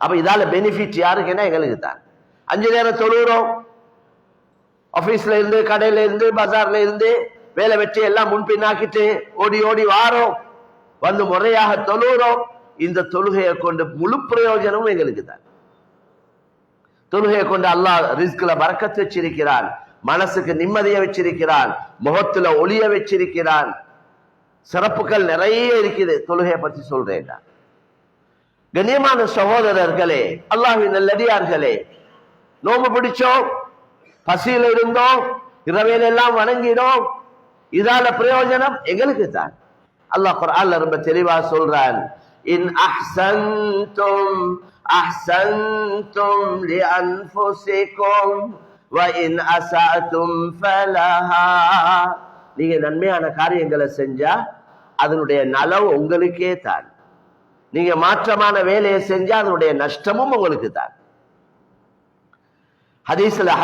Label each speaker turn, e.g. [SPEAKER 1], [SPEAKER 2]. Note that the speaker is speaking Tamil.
[SPEAKER 1] அப்போ இதால பெனிஃபிட் யாருக்குன்னா எங்களுக்கு தான் அஞ்சு நேரம் தொழுகிறோம். ஆபீஸ்ல இருந்து கடையில இருந்து பஜார்ல இருந்து வேலை வெட்டி எல்லாம் முன்பின்னாக்கிட்டு ஓடி ஓடி வாரோம். வந்து முறையாக தொழுகிறோம். இந்த தொழுகையை கொண்டு முழு பிரயோஜனமும் எங்களுக்கு தான் தொழுகையை கொண்டு அல்லாஹ் ரிஸ்கில் பறக்கத்து வச்சிருக்கிறான். மனசுக்கு நிம்மதியை வச்சிருக்கிறான். முகத்துல ஒளிய வச்சிருக்கிறான். சிறப்புகள் நிறைய இருக்குது. தொழுகையை பத்தி சொல்றேன் கண்ணியமான சகோதரர்களே அல்லாஹின் நல்லடியார்களே நோம்பு பிடிச்சோம் பசியில இருந்தோம் இரவையில எல்லாம் வணங்கினோம். இதால பிரயோஜனம் எங்களுக்கு தான். அல்லாஹ் குர்ஆன்ல ரொம்ப தெளிவா சொல்றான் இன் அஹ்சன்தும் அஹ்சன்தும் லிஅன்ஃபுசிக்கும் வ இன் அஸஅதும் ஃபலஹா. நீங்க நன்மையான காரியங்களை செஞ்சா அதனுடைய நலவு உங்களுக்கே தான். நீங்க மாற்றமான வேலையை செஞ்சா அதனுடைய நஷ்டமும் உங்களுக்கு தான் ஹதீஸ்ல